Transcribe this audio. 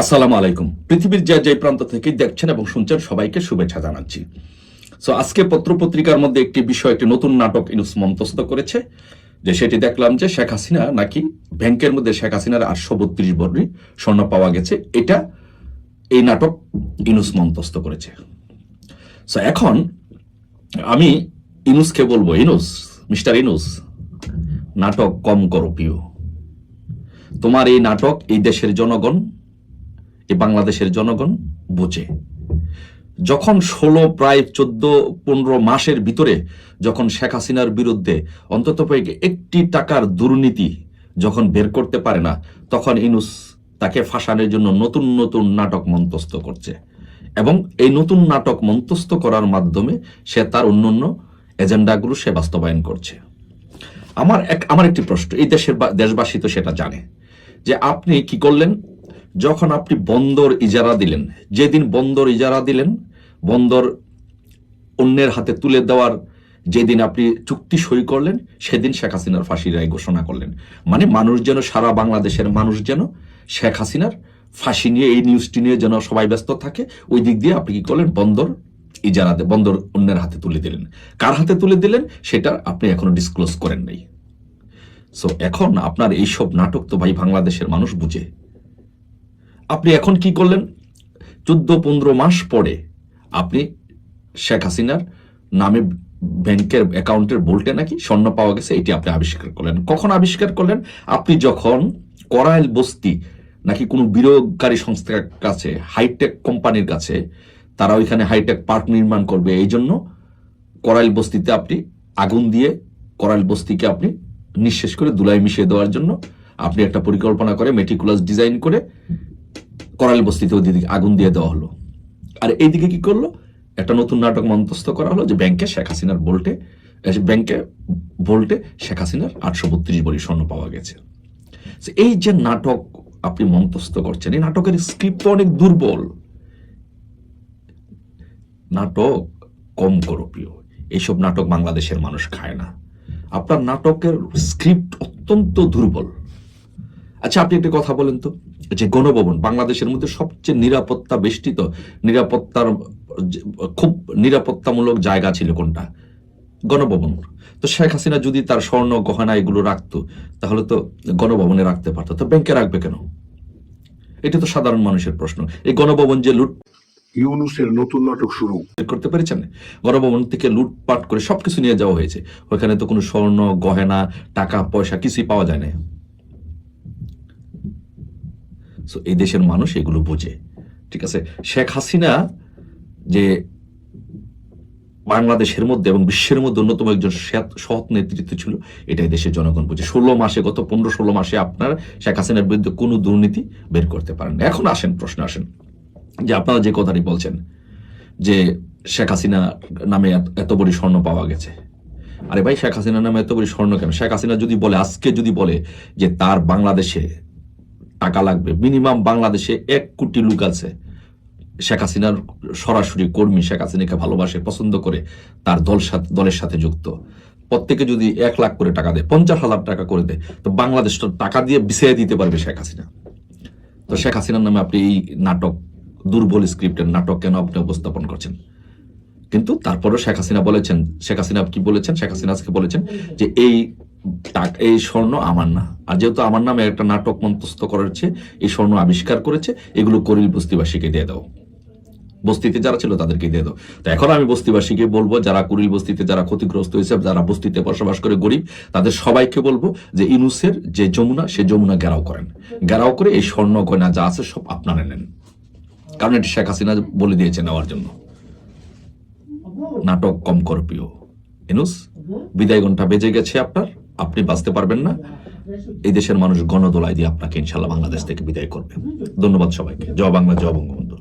আসসালামু আলাইকুম। পৃথিবীর যে যে প্রান্ত থেকে দেখছেন এবং শুনছেন সবাইকে শুভেচ্ছা জানাচ্ছি। সো আজকে পত্রপত্রিকার মধ্যে একটি বিষয়, একটি নতুন নাটক ইনুস মন্তস্থ করেছে, যে সেটি দেখলাম যে শেখ হাসিনা নাকি ব্যাংকের মধ্যে শেখ হাসিনার আটশো বত্রিশ বর্ণি স্বর্ণ পাওয়া গেছে। এটা এই নাটক ইনুস মন্তস্থ করেছে। সো এখন আমি ইনুসকে বলব ইনুস মিস্টার ইনুস নাটক কম করো প্রিয়। তোমার এই নাটক এই দেশের জনগণ এই বাংলাদেশের জনগণ বোঝে। যখন ষোলো, প্রায় চোদ্দ, পনেরো মাসের ভিতরে যখন শেখ হাসিনার বিরুদ্ধে অন্তত একটি টাকার দুর্নীতি যখন বের করতে পারে না, তখন ইনুস তাকে ফাঁসানোর জন্য নতুন নতুন নাটক মন্তস্থ করছে। এবং এই নতুন নাটক মন্তস্থ করার মাধ্যমে সে তার অন্যান্য এজেন্ডাগুলো সে বাস্তবায়ন করছে। আমার এক, আমার একটি প্রশ্ন, এই দেশের দেশবাসী তো সেটা জানে যে আপনি কি করলেন? যখন আপনি বন্দর ইজারা দিলেন, যেদিন বন্দর ইজারা দিলেন, বন্দর অন্যের হাতে তুলে দেওয়ার যেদিন আপনি চুক্তি সই করলেন, সেদিন শেখ হাসিনার ফাঁসির রায় ঘোষণা করলেন। মানে মানুষ যেন সারা বাংলাদেশের মানুষ যেন শেখ হাসিনার ফাঁসি নিয়ে, এই নিউজটি নিয়ে যেন সবাই ব্যস্ত থাকে, ওই দিক দিয়ে আপনি কি করলেন? বন্দর ইজারা বন্দর অন্যের হাতে তুলে দিলেন। কার হাতে তুলে দিলেন? সেটা আপনি এখনও ডিসক্লোজ করেন নাই। সো এখন আপনার এইসব নাটক তো ভাই বাংলাদেশের মানুষ বুঝে। আপনি এখন কি করলেন? চোদ্দ, পনেরো মাস পরে আপনি শেখ হাসিনার নামে ব্যাংকের অ্যাকাউন্টের বোল্টে নাকি স্বর্ণ পাওয়া গেছে, এটি আপনি আবিষ্কার করলেন। কখন আবিষ্কার করলেন? আপনি যখন করাইল বস্তি নাকি কোনো বিনিয়োগকারী সংস্থার কাছে হাইটেক কোম্পানির কাছে, তারা ওইখানে হাইটেক পার্ক নির্মাণ করবে, এই জন্য করাইল বস্তিতে আপনি আগুন দিয়ে করাইল বস্তিকে আপনি নিঃশেষ করে দুলাই মিশিয়ে দেওয়ার জন্য আপনি একটা পরিকল্পনা করে মেটিকুলাস ডিজাইন করে করাইল বস্তিতে ওদিকে আগুন দিয়ে দেওয়া হলো। আর এইদিকে কি করল? একটা নতুন নাটক মন্তস্থ করা হলো যে ব্যাংকে শেখ হাসিনার বোল্টে ব্যাংকে ভোল্টে শেখ হাসিনার আটশো বত্রিশ বড়ি স্বর্ণ পাওয়া গেছে। এই যে নাটক আপনি মন্তস্থ করছেন, এই নাটকের স্ক্রিপ্ট অনেক দুর্বল। নাটক কম করো প্রিয় এইসব নাটক বাংলাদেশের মানুষ খায় না। আপনার নাটকের স্ক্রিপ্ট অত্যন্ত দুর্বল। আচ্ছা আপনি একটা কথা বলেন তো। যে গণভবন বাংলাদেশের মধ্যে সবচেয়ে নিরাপত্তা বেষ্টিত নিরাপত্তার খুব নিরাপত্তামূলক জায়গা ছিল কোনটা? গণভবন। তো শেখ হাসিনা যদি তার স্বর্ণ গহনা এগুলো রাখতো তাহলে তো গণভবনে রাখতে পারতো। তো ব্যাংকে রাখবে কেন? এটা তো সাধারণ মানুষের প্রশ্ন। এই গণভবন যে লুট ইউনুসের নতুন নাটক শুরু। করতে পেরেছেন? গণভবন থেকে লুটপাট করে সবকিছু নিয়ে যাওয়া হয়েছে। ওখানে তো কোনো স্বর্ণ গহেনা টাকা পয়সা কিছুই পাওয়া যায় না সো এই দেশের মানুষ এগুলো বোঝে। ঠিক আছে? শেখ হাসিনা যে বাংলাদেশের মধ্যে এবং বিশ্বের মধ্যে অন্যতম একজন সৎ- নেতৃত্ব ছিল এটাই দেশের জনগণ বুঝে। ষোলো মাসে, গত পনেরো, ষোলো মাসে আপনার শেখ হাসিনার বিরুদ্ধে কোনো দুর্নীতি বের করতে পারেন। এখন আসেন, প্রশ্ন আসেন। যে আপনারা যে কথাটি বলছেন, যে শেখ হাসিনা নামে এত বড়ি স্বর্ণ পাওয়া গেছে। আরে ভাই, শেখ হাসিনা নামে এত বড়ি স্বর্ণ কেন? শেখ হাসিনা যদি বলে, আজকে যদি বলে যে তার বাংলাদেশে টাকা লাগবে। মিনিমাম বাংলাদেশে এক কোটি লোক আছে। শেখ হাসিনার সরাসরি কর্মী শেখ হাসিনাকে ভালোবাসে, পছন্দ করে, তার দল দলের সাথে যুক্ত। প্রত্যেকে যদি এক লাখ করে টাকা দেয়, পঞ্চাশ হাজার টাকা করে দেয়, তো বাংলাদেশ টাকা দিয়ে বিছিয়ে দিতে পারবে শেখ হাসিনা। তো শেখ হাসিনার নামে আপনি এই নাটক, দুর্বল স্ক্রিপ্টের নাটক কেন আপনি উপস্থাপন করছেন? কিন্তু তারপরেও শেখ হাসিনা বলেছেন, শেখ হাসিনা কি বলেছেন? শেখ হাসিনা আজকে বলেছেন যে এই টাক- এই স্বর্ণ আমার না। আর যেহেতু আমার নামে একটা নাটক মন্তস্থ করেছে, এই স্বর্ণ আবিষ্কার করেছে, এগুলো করিল বস্তিবাসীকে দিয়ে দাও। বস্তিতে যারা ছিল তাদেরকে দিয়ে দাও। তো এখন আমি বস্তিবাসীকে বলব, যারা কুড়িল বস্তিতে, যারা ক্ষতিগ্রস্ত হয়েছে, যারা বস্তিতে বসবাস করে গরিব, তাদের সবাইকে বলব যে ইনুসের যে যমুনা, সে যমুনা ঘেরাও করেন। ঘেরাও করে এই স্বর্ণ, গয়না যা আছে সব আপনারা নেন। কারণ এটি শেখ হাসিনা বলে দিয়েছে নেওয়ার জন্য। নাটক কম কর প্রিয়। ইনুস, বিদায় ঘণ্টা বেজে গেছে আপনার। আপনি বাঁচতে পারবেন না। এই দেশের মানুষ গণদোলায় দিয়ে আপনাকে ইনশাল্লাহ বাংলাদেশ থেকে বিদায় করবে। ধন্যবাদ সবাইকে। জয় বাংলা, জয় বঙ্গবন্ধু।